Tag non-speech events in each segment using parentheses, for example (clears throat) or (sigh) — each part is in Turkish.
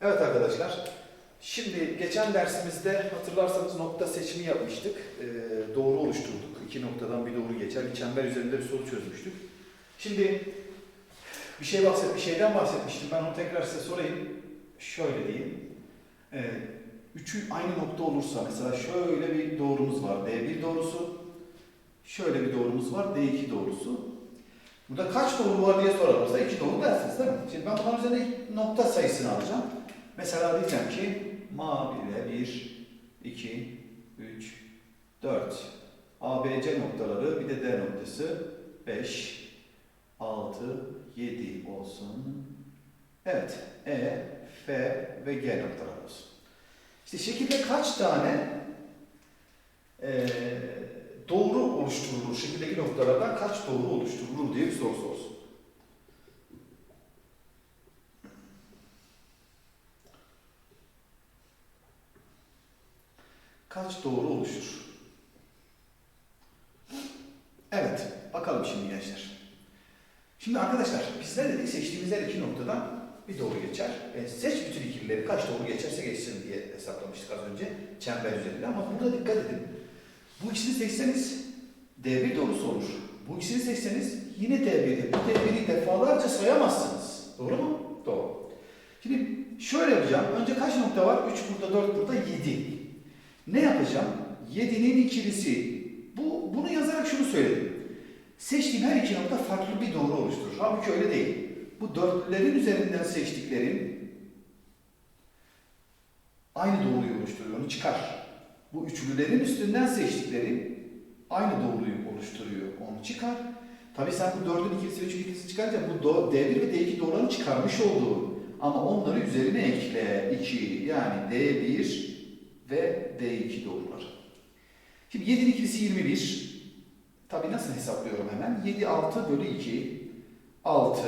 Evet arkadaşlar, şimdi geçen dersimizde hatırlarsanız nokta seçimi yapmıştık. Ee, doğru oluşturduk. İki noktadan bir doğru geçer. Bir çember üzerinde bir soru çözmüştük. Şimdi bir şey bahset, bir şeyden bahsetmiştim. Ben onu tekrar size sorayım. Şöyle diyeyim. Ee, üçü aynı nokta olursa, mesela şöyle bir doğrumuz var. D1 doğrusu. Şöyle bir doğrumuz var. D2 doğrusu. Burada kaç doğru var diye sorarlarsa iki doğru dersiniz değil mi? Şimdi ben bunların üzerinde nokta sayısını alacağım. Mesela diyeceğim ki maviyle 1, 2, 3, 4. ABC noktaları bir de D noktası 5, 6, 7 olsun. Evet. E, F ve G noktaları olsun. İşte şekilde kaç tane eee doğru oluşturulur, şekildeki noktalardan kaç doğru oluşturulur diye bir soru sorsun. Kaç doğru oluşur? Evet, bakalım şimdi gençler. Şimdi arkadaşlar, bizler dedik seçtiğimiz her iki noktadan bir doğru geçer. E, seç bütün ikilileri kaç doğru geçerse geçsin diye hesaplamıştık az önce çember üzerinde. Ama burada dikkat edin. Bu ikisini seçseniz D1 doğrusu olur. Bu ikisini seçseniz yine D1'i. Bu D1'i defalarca sayamazsınız. Doğru mu? Doğru. Şimdi şöyle yapacağım. Önce kaç nokta var? 3 burada, 4 burada, 7. Ne yapacağım? 7'nin ikilisi. Bu, bunu yazarak şunu söyledim. Seçtiğim her iki nokta farklı bir doğru oluşturur. Halbuki öyle değil. Bu dörtlülerin üzerinden seçtiklerim aynı doğruyu oluşturuyor. Onu çıkar. Bu üçlülerin üstünden seçtikleri aynı doğruyu oluşturuyor. Onu çıkar. Tabii sen bu dördün ikilisi, üçün ikilisi çıkarınca bu do- D1 ve D2 doğrularını çıkarmış olduğu. Ama onları üzerine ekle. 2 yani D1 ve D2 doğrular. Şimdi 7'nin ikilisi 21. Tabii nasıl hesaplıyorum hemen? 7 6 bölü 2. 6,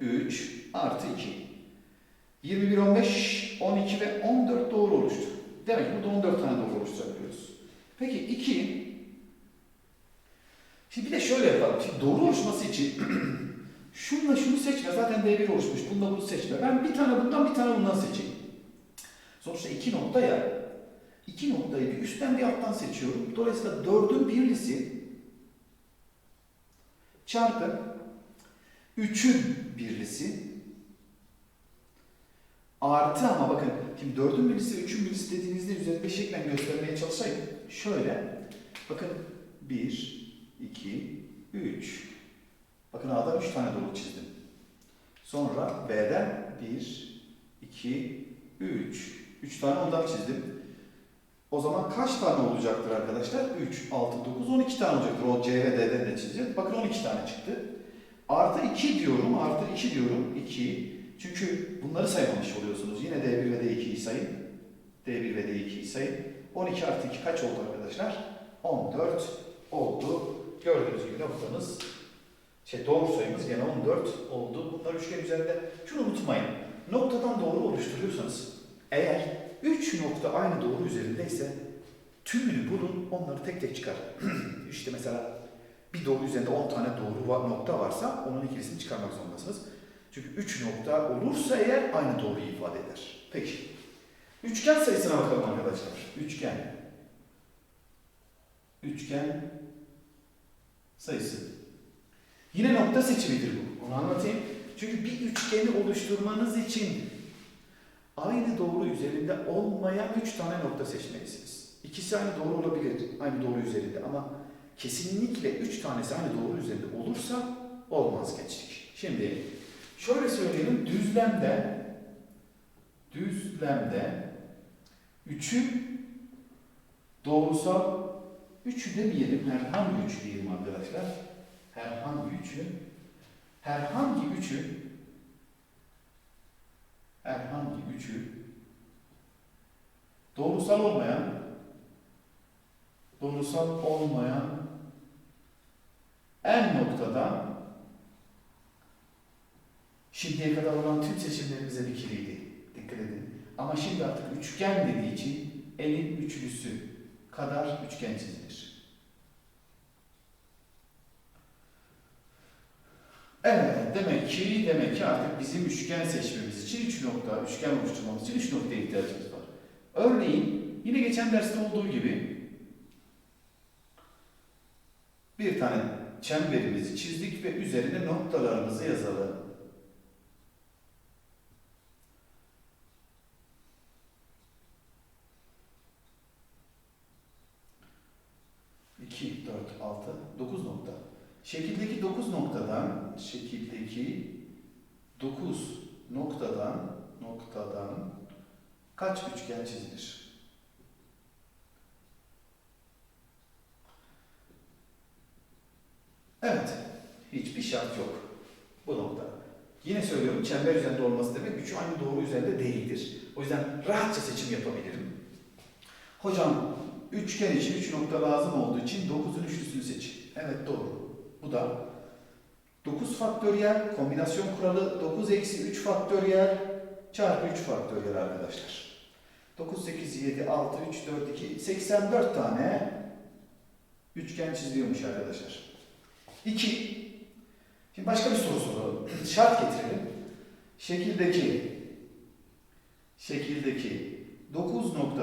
3 artı 2. 21, 15, 12 ve 14 doğru oluştu. Demek ki burada 14 tane doğru oluşturabiliyoruz. Peki 2. Şimdi bir de şöyle yapalım. Şimdi doğru oluşması için (clears throat) şunla şunu seçme. Zaten D1 oluşmuş. Bununla bunu seçme. Ben bir tane bundan bir tane bundan seçeyim. Sonuçta iki nokta ya. İki noktayı bir üstten bir alttan seçiyorum. Dolayısıyla dördün birlisi çarpı üçün birlisi artı ama bakın şimdi dördün birisi üçün birisi dediğinizde üzerinde şeklen göstermeye çalışayım. Şöyle bakın 1, 2, 3 bakın A'dan 3 tane doğru çizdim. Sonra B'den 1, 2, 3 3 tane ondan çizdim. O zaman kaç tane olacaktır arkadaşlar? 3, 6, 9, 12 tane olacaktır. O C ve D'den de çizeceğiz. Bakın 12 tane çıktı. Artı 2 diyorum, artı 2 diyorum. 2. Çünkü bunları saymamış oluyorsunuz. Yine D1 ve D2'yi sayın. D1 ve D2'yi sayın. 12 artı 2 kaç oldu arkadaşlar? 14 oldu. Gördüğünüz gibi noktamız, şey doğru sayımız gene 14 oldu. Bunlar üçgen üzerinde. Şunu unutmayın. Noktadan doğru oluşturuyorsanız eğer 3 nokta aynı doğru üzerindeyse tümünü bulun, onları tek tek çıkar. (clears throat) işte mesela bir doğru üzerinde 10 tane doğru nokta varsa onun ikilisini çıkarmak zorundasınız. Çünkü 3 nokta olursa eğer aynı doğruyu ifade eder. Peki. Üçgen sayısına bakalım arkadaşlar. Üçgen. Üçgen sayısı. Yine nokta seçimidir bu. Onu anlatayım. Çünkü bir üçgeni oluşturmanız için aynı doğru üzerinde olmayan üç tane nokta seçmelisiniz. İkisi aynı doğru olabilir, aynı doğru üzerinde ama kesinlikle üç tanesi aynı doğru üzerinde olursa olmaz gençlik. Şimdi şöyle söyleyelim, düzlemde düzlemde üçü doğrusal üçü demeyelim, herhangi üçü diyelim arkadaşlar. Herhangi üçü herhangi üçü herhangi üçü doğrusal olmayan doğrusal olmayan en noktada şimdiye kadar olan tüm seçimlerimize dikiliydi. Dikkat edin. Ama şimdi artık üçgen dediği için elin üçlüsü kadar üçgen çizilir. ki demek ki artık bizim üçgen seçmemiz için 3 nokta, üçgen oluşturmamız için 3 noktaya ihtiyacımız var. Örneğin yine geçen derste olduğu gibi bir tane çemberimizi çizdik ve üzerine noktalarımızı yazalım. İki, dört, altı, dokuz nokta. Şekildeki 9 noktadan, şekildeki 9 noktadan, noktadan kaç üçgen çizilir? Evet, hiçbir şart yok bu nokta. Yine söylüyorum, çember üzerinde olması demek üçü aynı doğru üzerinde değildir. O yüzden rahatça seçim yapabilirim. Hocam, üçgen için 3 nokta lazım olduğu için 9'un üçlüsünü seçin. Evet doğru. Bu da 9 faktöriyel kombinasyon kuralı 9 eksi 3 faktöriyel çarpı 3 faktöriyel arkadaşlar. 9, 8, 7, 6, 3, 4, 2, 84 tane üçgen çiziyormuş arkadaşlar. 2. Şimdi başka bir soru soralım. Şart getirelim. Şekildeki şekildeki 9 noktada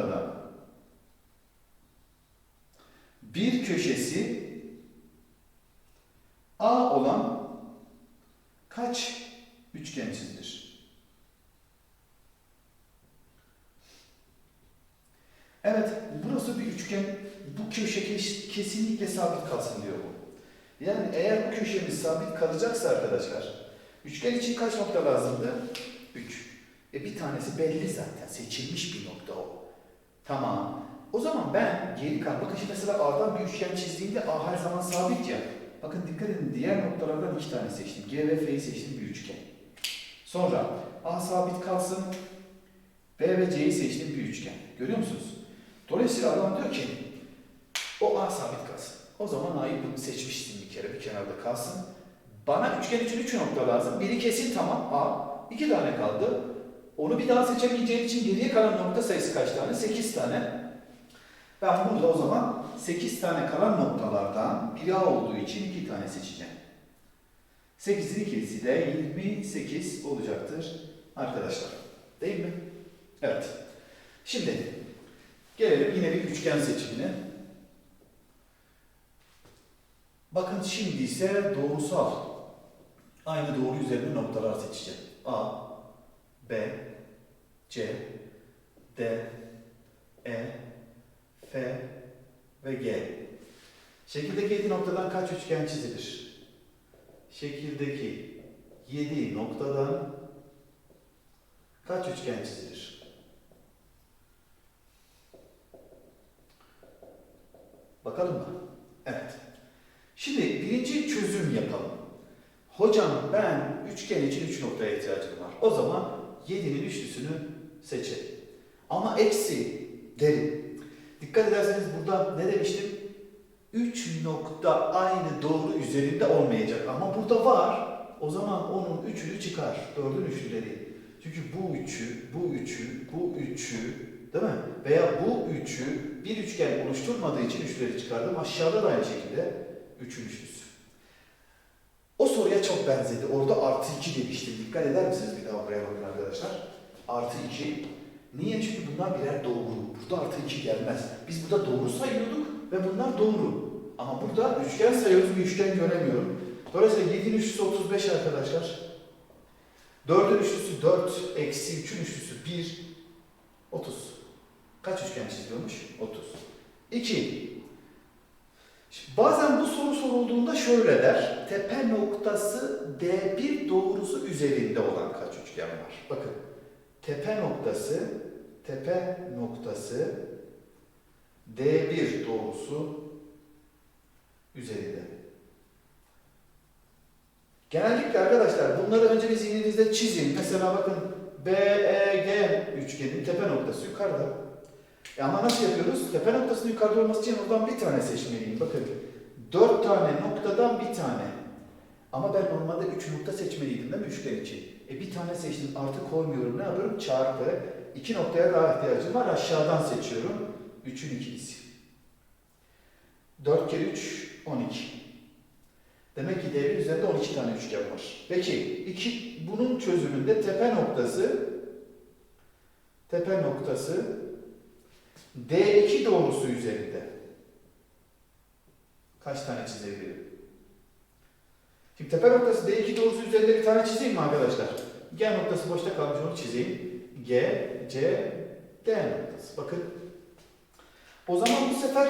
bir köşesi A olan kaç üçgen çizilir? Evet, burası bir üçgen. Bu köşe kes- kesinlikle sabit kalsın diyor bu. Yani eğer bu köşemiz sabit kalacaksa arkadaşlar, üçgen için kaç nokta lazımdı? 3. E bir tanesi belli zaten, seçilmiş bir nokta o. Tamam. O zaman ben geri kalan, bakın şimdi mesela A'dan bir üçgen çizdiğimde A her zaman sabit ya. Bakın dikkat edin diğer noktalardan iki tane seçtim. G ve F'yi seçtim bir üçgen. Sonra A sabit kalsın. B ve C'yi seçtim bir üçgen. Görüyor musunuz? Dolayısıyla adam diyor ki o A sabit kalsın. O zaman A'yı bunu seçmiştim bir kere bir kenarda kalsın. Bana üçgen için üç nokta lazım. Biri kesin tamam A. iki tane kaldı. Onu bir daha seçemeyeceğim için geriye kalan nokta sayısı kaç tane? 8 tane. Ben burada o zaman 8 tane kalan noktalardan biri A olduğu için 2 tane seçeceğim. 8'in ikilisi de 28 olacaktır arkadaşlar. Değil mi? Evet. Şimdi gelelim yine bir üçgen seçimine. Bakın şimdi ise doğrusal. Aynı doğru üzerinde noktalar seçeceğim. A, B, C, D, E, F ve G. Şekildeki 7 noktadan kaç üçgen çizilir? Şekildeki 7 noktadan kaç üçgen çizilir? Bakalım mı? Evet. Şimdi birinci çözüm yapalım. Hocam ben üçgen için 3 noktaya ihtiyacım var. O zaman 7'nin üçlüsünü seçelim. Ama eksi derim. Dikkat ederseniz burada ne demiştim? 3 nokta aynı doğru üzerinde olmayacak ama burada var. O zaman onun üçünü çıkar. Dördün üçlüleri. Çünkü bu üçü, bu üçü, bu üçü değil mi? Veya bu üçü bir üçgen oluşturmadığı için üçleri çıkardım. Aşağıda da aynı şekilde üçün üçlüsü. O soruya çok benzedi. Orada artı 2 demiştim. Dikkat eder misiniz bir daha buraya bakın arkadaşlar. Artı 2. Niye? Çünkü bunlar birer doğru. Burada artı 2 gelmez. Biz burada doğru sayıyorduk ve bunlar doğru. Ama burada üçgen sayıyoruz, bir üçgen göremiyorum. Dolayısıyla 7'nin üçlüsü 35 arkadaşlar. 4'ün üçlüsü 4, eksi 3'ün üçlüsü 1, 30. Kaç üçgen çiziyormuş? 30. 2. Şimdi bazen bu soru sorulduğunda şöyle der. Tepe noktası D1 doğrusu üzerinde olan kaç üçgen var? Bakın. Tepe noktası tepe noktası D1 doğrusu üzerinde. Genellikle arkadaşlar bunları önce bir zihninizde çizin. Mesela bakın BEG üçgenin tepe noktası yukarıda. E ama nasıl yapıyoruz? Tepe noktasının yukarıda olması için oradan bir tane seçmeliyim. Bakın dört tane noktadan bir tane. Ama ben normalde üç nokta seçmeliydim değil mi üçgen için? E bir tane seçtim artı koymuyorum. Ne yapıyorum? Çarpı. iki noktaya daha ihtiyacım var. Aşağıdan seçiyorum. Üçün ikilisi. 4 kere 3, 12. Demek ki D1 üzerinde 12 tane üçgen var. Peki iki, bunun çözümünde tepe noktası tepe noktası D2 doğrusu üzerinde. Kaç tane çizebilirim? Şimdi tepe noktası D2 doğrusu üzerinde bir tane çizeyim mi arkadaşlar? G noktası boşta kalmış onu çizeyim. G, C, D noktası. Bakın. O zaman bu sefer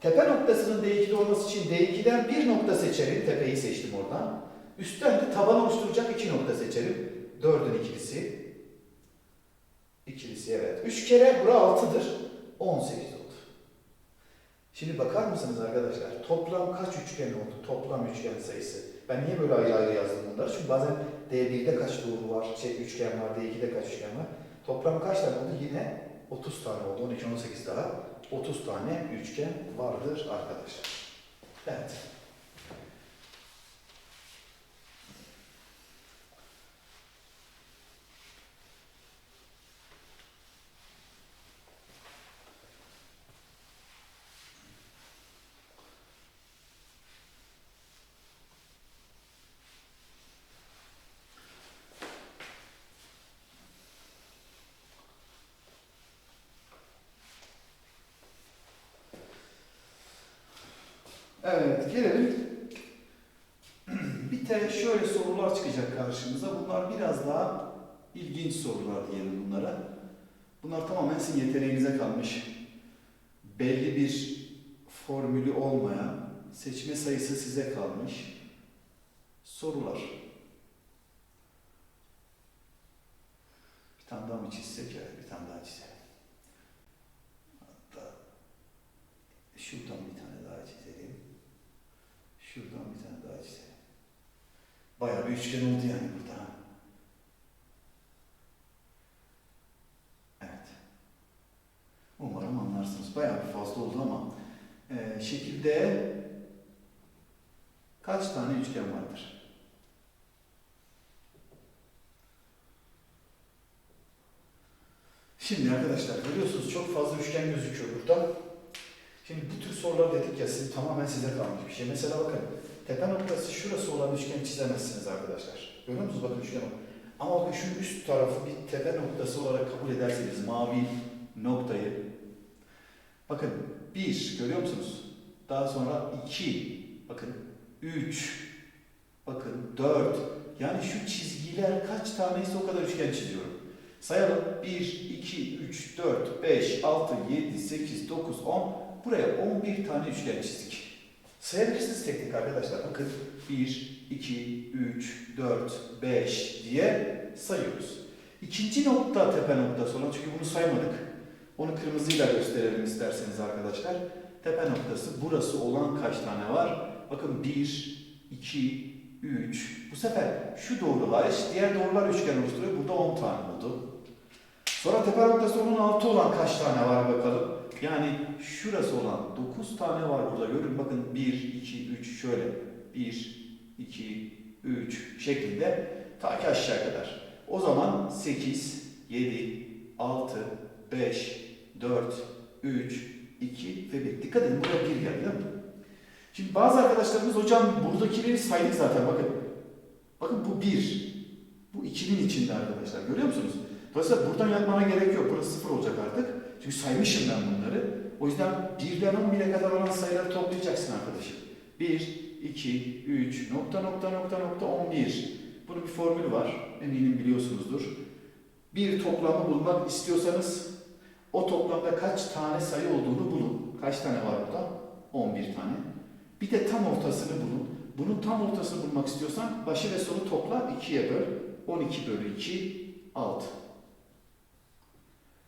tepe noktasının D2'de olması için D2'den bir nokta seçerim. Tepeyi seçtim oradan. Üstten de taban oluşturacak iki nokta seçerim. Dördün ikilisi. İkilisi evet. Üç kere bura altıdır. 18 oldu. Şimdi bakar mısınız arkadaşlar? Toplam kaç üçgen oldu? Toplam üçgen sayısı. Ben niye böyle ayrı ayrı yazdım bunları? Çünkü bazen D1'de kaç doğru var, şey üçgen var, D2'de kaç üçgen var. Toplam kaç tane oldu? Yine 30 tane oldu. 12, 18 daha. 30 tane üçgen vardır arkadaşlar. Evet. Evet, gelelim. (clears throat) Bir de şöyle sorular çıkacak karşımıza. Bunlar biraz daha ilginç sorular diyelim bunlara. Bunlar tamamen sizin yeteneğinize kalmış. Belli bir formülü olmayan, seçme sayısı size kalmış sorular. Bir tane daha mı çizsek? Evet, bir tane daha çizelim. Hatta şuradan bir tane daha çizelim. Şuradan bir tane daha çizelim. Bayağı bir üçgen oldu yani burada. Evet. Umarım anlarsınız. Bayağı bir fazla oldu ama e, şekilde kaç tane üçgen vardır? Şimdi arkadaşlar görüyorsunuz çok fazla üçgen gözüküyor burada. Şimdi bu tür sorular dedik ya sizin tamamen size kalmış bir şey. Mesela bakın tepe noktası şurası olan üçgeni çizemezsiniz arkadaşlar. Görüyor musunuz? Bakın üçgen bak. Ama bakın şu üst tarafı bir tepe noktası olarak kabul ederseniz mavi noktayı bakın bir görüyor musunuz? Daha sonra iki bakın üç bakın dört yani şu çizgiler kaç taneyse o kadar üçgen çiziyorum. Sayalım. 1, 2, 3, 4, 5, 6, 7, 8, 9, 10. Buraya 11 tane üçgen çizdik. Sayabilirsiniz tek tek arkadaşlar. Bakın 1, 2, 3, 4, 5 diye sayıyoruz. İkinci nokta tepe noktası olan çünkü bunu saymadık. Onu kırmızıyla gösterelim isterseniz arkadaşlar. Tepe noktası burası olan kaç tane var? Bakın 1, 2, 3. Bu sefer şu doğru hariç diğer doğrular üçgen oluşturuyor. Burada 10 tane oldu. Sonra tepe noktası onun altı olan kaç tane var bakalım. Yani şurası olan 9 tane var burada. Görün bakın 1, 2, 3 şöyle. 1, 2, 3 şeklinde ta ki aşağı kadar. O zaman 8, 7, 6, 5, 4, 3, 2 ve 1. Dikkat edin burada 1 geldi değil mi? Şimdi bazı arkadaşlarımız hocam buradakileri saydık zaten bakın. Bakın bu 1. Bu 2'nin içinde arkadaşlar. Görüyor musunuz? Dolayısıyla buradan yapmana gerek yok. Burası 0 olacak artık. Çünkü saymışım ben bunları. O yüzden 1'den 11'e kadar olan sayıları toplayacaksın arkadaşım. 1, 2, 3, nokta nokta nokta nokta 11. Bunun bir formülü var. Eminim biliyorsunuzdur. Bir toplamı bulmak istiyorsanız o toplamda kaç tane sayı olduğunu bulun. Kaç tane var burada? 11 tane. Bir de tam ortasını bulun. Bunun tam ortasını bulmak istiyorsan başı ve sonu topla 2'ye böl. 12 bölü 2, 6.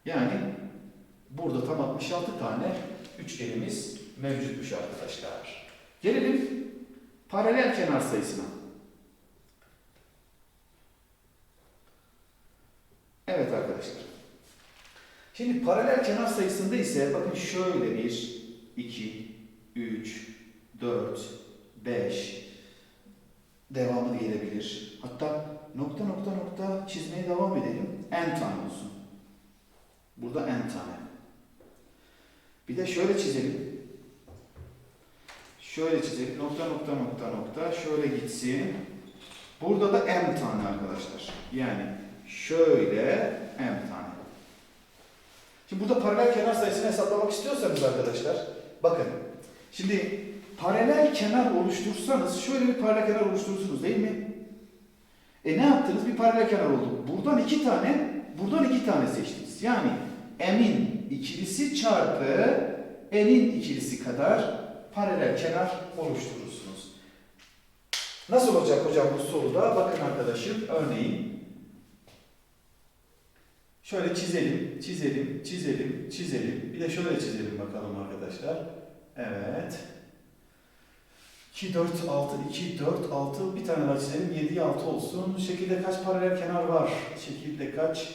Yani burada tam 66 tane üçgenimiz mevcutmuş arkadaşlar. Gelelim paralel kenar sayısına. Evet arkadaşlar. Şimdi paralel kenar sayısında ise bakın şöyle bir, 2, 3, 4, 5 devamı gelebilir. Hatta nokta nokta nokta çizmeye devam edelim. N tane olsun. Burada n tane. Bir de şöyle çizelim. Şöyle çizelim. Nokta nokta nokta nokta. Şöyle gitsin. Burada da m tane arkadaşlar. Yani şöyle m tane. Şimdi burada paralel kenar sayısını hesaplamak istiyorsanız arkadaşlar bakın. Şimdi paralel kenar oluştursanız şöyle bir paralel kenar oluşturursunuz değil mi? E ne yaptınız? Bir paralel kenar oldu. Buradan iki tane, buradan iki tane seçtiniz. Yani m'in ikilisi çarpı n'in ikilisi kadar paralel kenar oluşturursunuz. Nasıl olacak hocam bu soruda? Bakın arkadaşım örneğin şöyle çizelim, çizelim, çizelim, çizelim. Bir de şöyle çizelim bakalım arkadaşlar. Evet. 2, 4, 6, 2, 4, 6. Bir tane daha çizelim. 7, 6 olsun. Şekilde kaç paralel kenar var? Şekilde kaç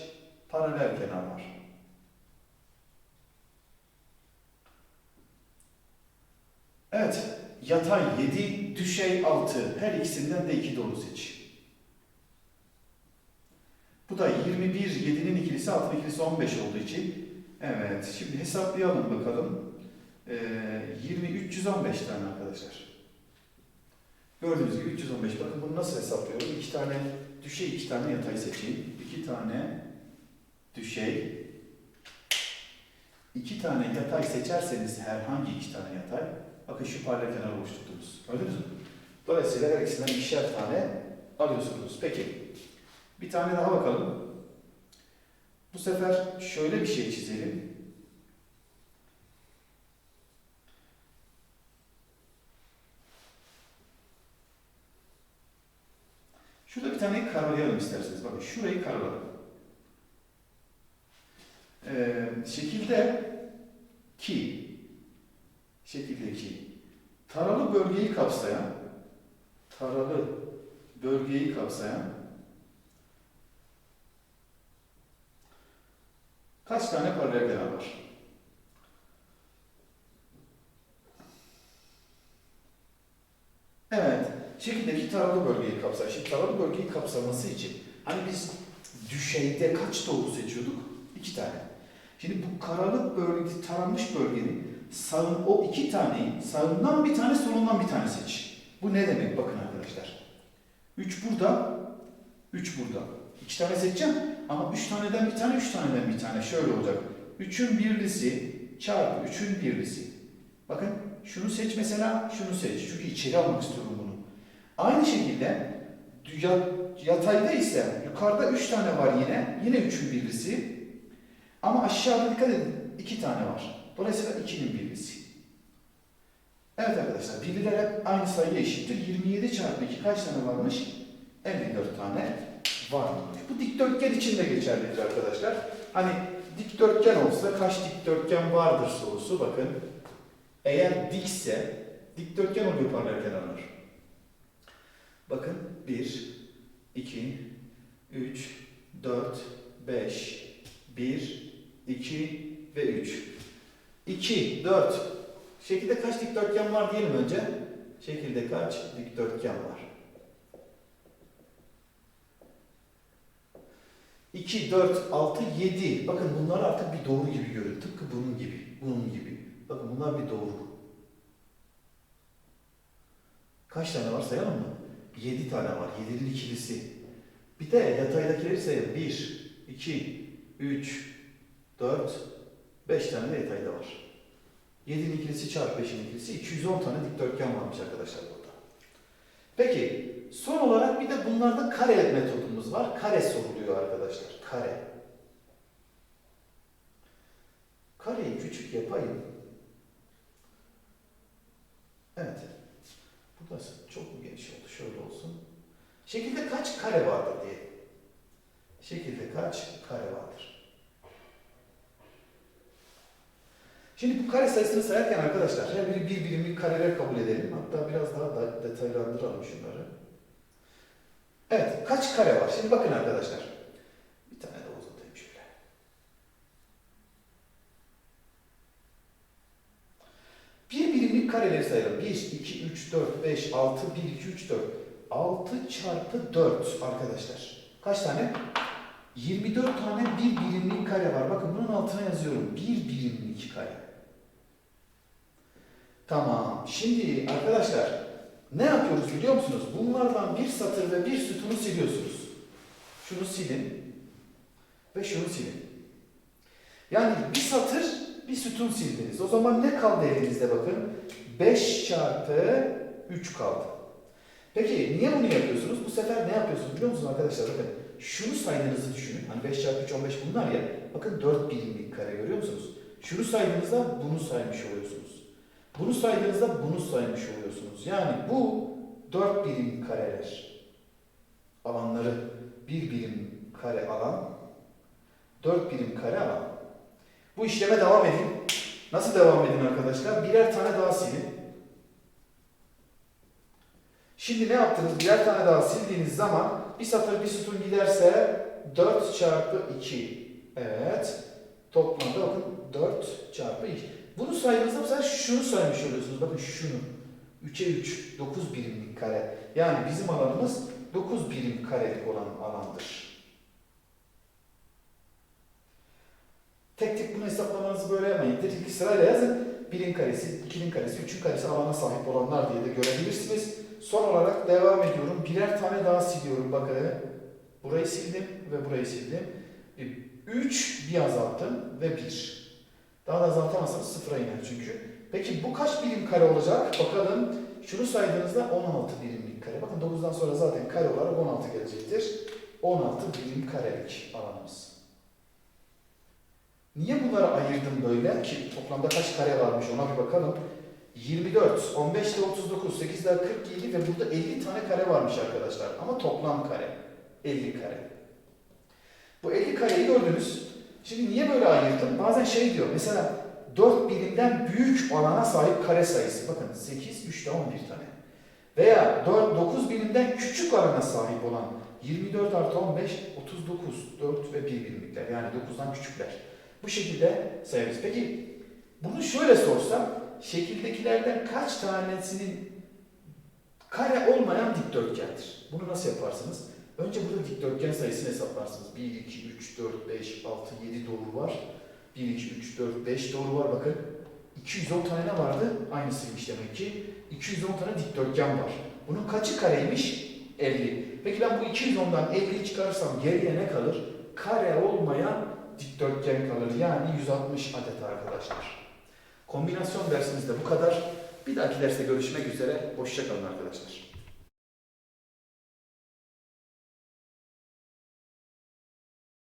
paralel kenar var? Evet. Yatay 7, düşey 6. Her ikisinden de 2 doğru seç. Bu da 21, 7'nin ikilisi, 6'nın ikilisi 15 olduğu için. Evet, şimdi hesaplayalım bakalım. Ee, 20, 315 tane arkadaşlar. Gördüğünüz gibi 315. Bakın bunu nasıl hesaplıyorum? İki tane düşey, iki tane yatay seçeyim. İki tane düşey, iki tane yatay seçerseniz herhangi iki tane yatay, bakın şu paralel kenar oluşturdunuz. Gördünüz mü? Dolayısıyla her ikisinden ikişer tane alıyorsunuz. Peki, bir tane daha bakalım. Bu sefer şöyle bir şey çizelim. Şurada bir tane karalayalım isterseniz. Bakın şurayı karaladım. Ee, şekilde ki şekilde ki taralı bölgeyi kapsayan taralı bölgeyi kapsayan kaç tane paralel kenar var? Evet. Şekildeki taralı bölgeyi kapsar. Şimdi taralı bölgeyi kapsaması için hani biz düşeyde kaç doğru seçiyorduk? İki tane. Şimdi bu karalık bölge, taranmış bölgenin sağın o iki taneyi sağından bir tane solundan bir tane seç. Bu ne demek bakın arkadaşlar. Üç burada, üç burada. İki tane seçeceğim ama üç taneden bir tane, üç taneden bir tane. Şöyle olacak. Üçün birlisi çarpı üçün birlisi. Bakın şunu seç mesela, şunu seç. Çünkü içeri almak istiyorum bunu. Aynı şekilde ya- yatayda ise yukarıda 3 tane var yine. Yine 3'ün birlisi. Ama aşağıda dikkat edin 2 tane var. Dolayısıyla 2'nin birlisi. Evet arkadaşlar birliler hep aynı sayıya eşittir. 27 çarpı 2 kaç tane varmış? 54 tane varmış. Bu dikdörtgen için de geçerlidir arkadaşlar. Hani dikdörtgen olsa kaç dikdörtgen vardır sorusu bakın. Eğer dikse dikdörtgen oluyor paralel kenarlar. Bakın 1, 2, 3, 4, 5, 1, 2 ve 3. 2, 4. Şekilde kaç dikdörtgen var diyelim önce. Şekilde kaç dikdörtgen var? 2, 4, 6, 7. Bakın bunlar artık bir doğru gibi görün. Tıpkı bunun gibi. Bunun gibi. Bakın bunlar bir doğru. Kaç tane var sayalım mı? 7 tane var. 7'nin ikilisi. Bir de yataydakileri sayalım. 1, 2, 3, 4, 5 tane de yatayda var. 7'nin ikilisi çarpı 5'in ikilisi 210 tane dikdörtgen varmış arkadaşlar burada. Peki son olarak bir de bunlarda kare metodumuz var. Kare soruluyor arkadaşlar. Kare. Kareyi küçük yapayım. Evet. Burası çok mu geniş oldu? Şöyle olsun. Şekilde kaç kare vardır diye. Şekilde kaç kare vardır? Şimdi bu kare sayısını sayarken arkadaşlar her biri bir birimlik kareler kabul edelim. Hatta biraz daha da detaylandıralım şunları. Evet, kaç kare var? Şimdi bakın arkadaşlar. Bir tane de uzatayım şöyle. Bir birimlik kareleri sayalım. 1, 2, 3, 4, 5, 6, 1, 2, 3, 4. 6 çarpı 4 arkadaşlar. Kaç tane? 24 tane bir birimlik kare var. Bakın bunun altına yazıyorum. Bir birimlik kare. Tamam. Şimdi arkadaşlar ne yapıyoruz biliyor musunuz? Bunlardan bir satır ve bir sütunu siliyorsunuz. Şunu silin ve şunu silin. Yani bir satır bir sütun sildiniz. O zaman ne kaldı elinizde bakın? 5 çarpı 3 kaldı. Peki niye bunu yapıyorsunuz? Bu sefer ne yapıyorsunuz biliyor musunuz arkadaşlar? Bakın şunu saydığınızı düşünün. Hani 5 çarpı 3 15 bunlar ya. Bakın 4 birimlik kare görüyor musunuz? Şunu saydığınızda bunu saymış oluyorsunuz. Bunu saydığınızda bunu saymış oluyorsunuz. Yani bu 4 birim kareler. Alanları bir birim kare alan, 4 birim kare alan. Bu işleme devam edin. Nasıl devam edin arkadaşlar? Birer tane daha silin. Şimdi ne yaptınız? Birer tane daha sildiğiniz zaman bir satır bir sütun giderse 4 çarpı 2. Evet. Toplamda bakın 4 çarpı 2. Bunu saydığınızda mesela şunu saymış oluyorsunuz. Bakın şunu. 3'e 3. 9 birimlik kare. Yani bizim alanımız 9 birim karelik olan alandır. Tek tek bunu hesaplamanızı böyle yapmayın. Tek sırayla yazın. Birin karesi, ikinin karesi, üçün karesi alana sahip olanlar diye de görebilirsiniz. Son olarak devam ediyorum. Birer tane daha siliyorum. Bakın burayı sildim ve burayı sildim. 3 bir azalttım ve 1. Daha da azaltamazsanız sıfıra iner çünkü. Peki bu kaç birim kare olacak? Bakalım. Şunu saydığınızda 16 birimlik kare. Bakın 9'dan sonra zaten kare olarak 16 gelecektir. 16 birim karelik alanımız. Niye bunları ayırdım böyle ki toplamda kaç kare varmış ona bir bakalım. 24, 15 ile 39, 8 ile 47 ve burada 50 tane kare varmış arkadaşlar. Ama toplam kare 50 kare. Bu 50 kareyi gördünüz. Şimdi niye böyle ayırdım? Bazen şey diyor mesela 4 birimden büyük alana sahip kare sayısı. Bakın 8, 3 de 11 tane. Veya 4, 9 birimden küçük alana sahip olan 24 artı 15, 39, 4 ve 1 birimlikler. Yani 9'dan küçükler. Bu şekilde sayarız. Peki bunu şöyle sorsam şekildekilerden kaç tanesinin kare olmayan dikdörtgendir? Bunu nasıl yaparsınız? Önce burada dikdörtgen sayısını hesaplarsınız. 1, 2, 3, 4, 5, 6, 7 doğru var. 1, 2, 3, 4, 5 doğru var. Bakın 210 tane ne vardı? Aynısıymış demek ki. 210 tane dikdörtgen var. Bunun kaçı kareymiş? 50. Peki ben bu 210'dan 50'yi çıkarırsam geriye ne kalır? Kare olmayan dikdörtgen kalır. Yani 160 adet arkadaşlar. Kombinasyon dersimizde bu kadar. Bir dahaki derste görüşmek üzere. Hoşçakalın arkadaşlar.